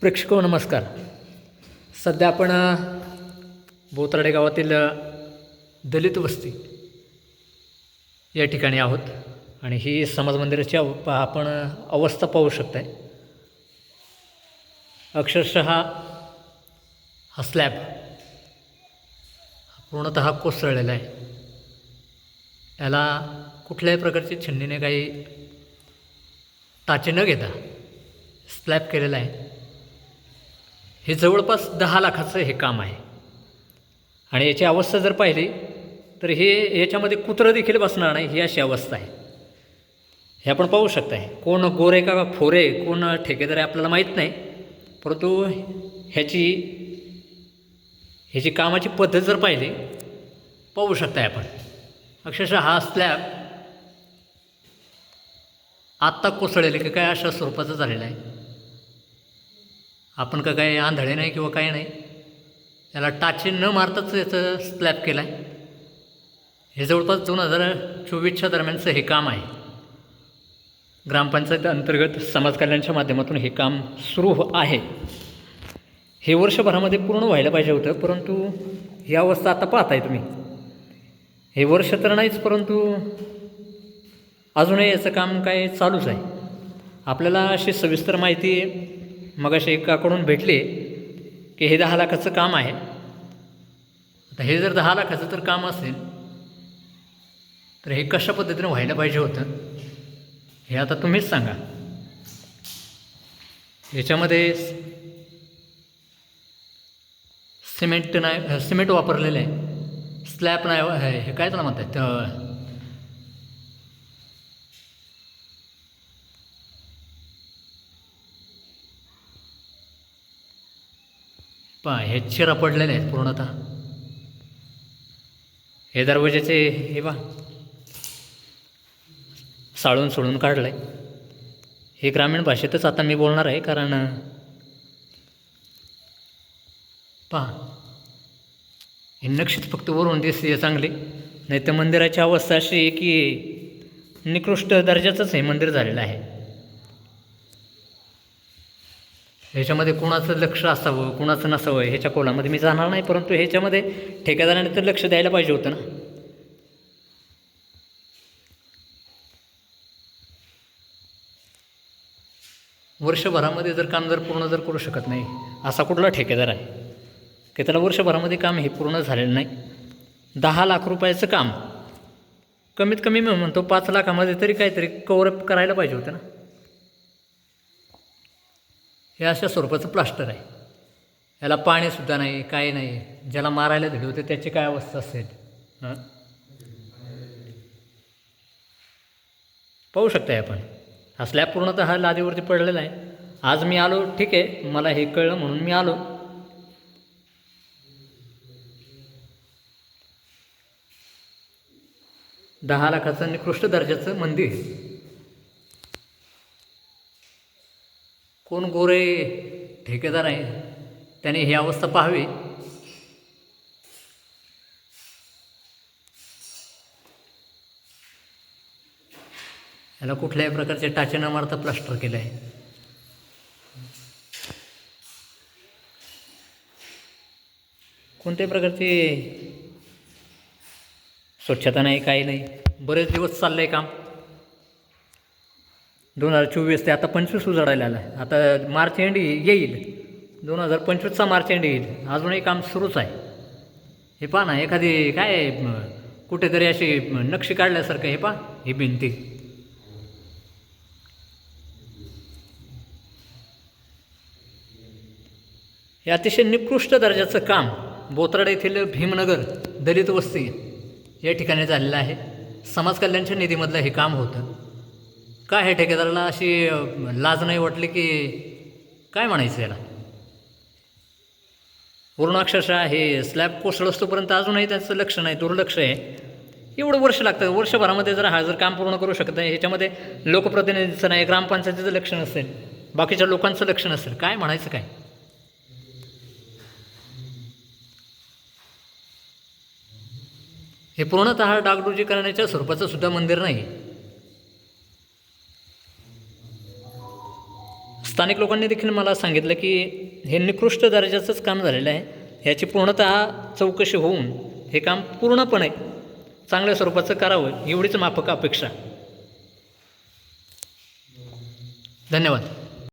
प्रेक्षको नमस्कार. सध्या आपण बोतराडे गावातील दलित वस्ती या ठिकाणी आहोत आणि ही समाज मंदिराची अव आपण अवस्था पाहू शकताय. अक्षरशः हा स्लॅब पूर्णतः कोसळलेला आहे. याला कुठल्याही प्रकारची छंडीने काही टाचे न घेता स्लॅब केलेला आहे. हे जवळपास दहा लाखाचं हे काम आहे. आणि याची अवस्था जर पाहिली तर हे याच्यामध्ये कुत्रं देखील बसणार नाही ही अशी अवस्था आहे. हे आपण पाहू शकताय. कोण गोरे का फोरे कोण ठेकेदार आहे आपल्याला माहीत नाही. परंतु ह्याची ह्याची कामाची पद्धत जर पाहिली पाहू शकताय आपण. अक्षरशः हा स्लॅब आत्ता कोसळेल की काय अशा स्वरूपाचं झालेलं आहे. आपण का काय आंधळे नाही किंवा काय नाही याला टाचे न मारताच याचं स्लॅब केलं आहे हे जवळपास दोन हजार चोवीसच्या दरम्यानचं हे काम आहे. ग्रामपंचायत अंतर्गत समाज कल्याणच्या माध्यमातून हे काम सुरू हो- आहे. हे वर्षभरामध्ये पूर्ण व्हायला पाहिजे होतं परंतु ही अवस्था आता पाहताय तुम्ही. हे वर्ष तर नाहीच परंतु अजूनही याचं काम काय चालूच आहे. आपल्याला अशी सविस्तर माहिती मगाशी एकाकडून भेटली की हे दहा लाखाचं काम आहे. आता हे जर दहा लाखाचं तर काम असेल तर हे कशा पद्धतीने व्हायला पाहिजे होतं हे आता तुम्हीच सांगा. याच्यामध्ये सिमेंट नाही सिमेंट वापरलेलं आहे स्लॅब नाही हे हे काय त्याला म्हणतात? पहा हे चिरा पडलेले आहेत पूर्णतः हे दरवाजाचे हे बा साळून सोडून काढलं आहे हे ग्रामीण भाषेतच आता मी बोलणार आहे कारण पहा. हे नक्षीत फक्त वरून दिसते चांगली. नाही तर मंदिराची अवस्था अशी आहे की निकृष्ट दर्जाचंच हे मंदिर झालेलं आहे. ह्याच्यामध्ये कुणाचं लक्ष असावं कुणाचं नसावं ह्याच्या कोलामध्ये मी जाणार नाही परंतु ह्याच्यामध्ये ठेकेदाराने तर लक्ष द्यायला पाहिजे होतं ना. वर्षभरामध्ये जर काम जर पूर्ण जर करू शकत नाही असा कुठला ठेकेदार आहे? की त्याला वर्षभरामध्ये काम हे पूर्ण झालेलं नाही? दहा लाख रुपयाचं काम. कमीत कमी मी म्हणतो पाच लाखामध्ये तरी काहीतरी कवरअप करायला पाहिजे होतं ना. हे अशा स्वरूपाचं प्लास्टर आहे. याला पाणीसुद्धा नाही काही नाही. ज्याला मारायला दिले होते त्याची काय अवस्था असेल? हां? पाहू शकताय आपण. हा स्लॅब पूर्णतः हा लादीवरती पडलेला आहे. आज मी आलो ठीक आहे. मला हे कळलं म्हणून मी आलो. दहा लाखाचं निकृष्ट दर्जाचं मंदिर. कोण गोरे? ठेकेदार आहे. त्याने ही अवस्था पाहावी. याला कुठल्याही प्रकारचे टाचे न मारता प्लास्टर केलं आहे. कोणत्याही प्रकारची स्वच्छता नाही काही नाही. बरेच दिवस चाललं आहे काम. दोन हजार चोवीस ते आता पंचवीस उजाडायला आला आहे आता मार्च एंड येईल. दोन हजार पंचवीसचा मार्च एंड येईल. अजूनही काम सुरूच आहे. हे पहा ना एखादी काय कुठेतरी अशी नक्षी काढल्यासारखं हे पहा ही भिंती. हे अतिशय निकृष्ट दर्जाचं काम बोत्राड येथील भीमनगर दलित वस्ती या ठिकाणी झालेलं आहे. समाज कल्याणच्या निधीमधलं हे काम होतं. काय हे ठेकेदाराला अशी लाज नाही वाटली की काय म्हणायचं याला? पूर्ण अक्षरशः हे स्लॅब कोसळ असतोपर्यंत अजूनही त्याचं लक्ष नाही दुर्लक्ष आहे. एवढं वर्ष लागतं. वर्षभरामध्ये जर हा जर काम पूर्ण करू शकत नाही ह्याच्यामध्ये लोकप्रतिनिधीचं नाही ग्रामपंचायतीचं लक्ष नसेल बाकीच्या लोकांचं लक्ष नसेल काय म्हणायचं काय? हे पूर्णतः डागडुजी करण्याच्या स्वरूपाचं सुद्धा मंदिर नाही. स्थानिक लोकांनी देखील मला सांगितलं की हे निकृष्ट दर्जाचंच काम झालेलं आहे. ह्याची पूर्णतः चौकशी होऊन हे काम पूर्णपणे चांगल्या स्वरूपाचं करावं एवढीच माफक अपेक्षा. धन्यवाद.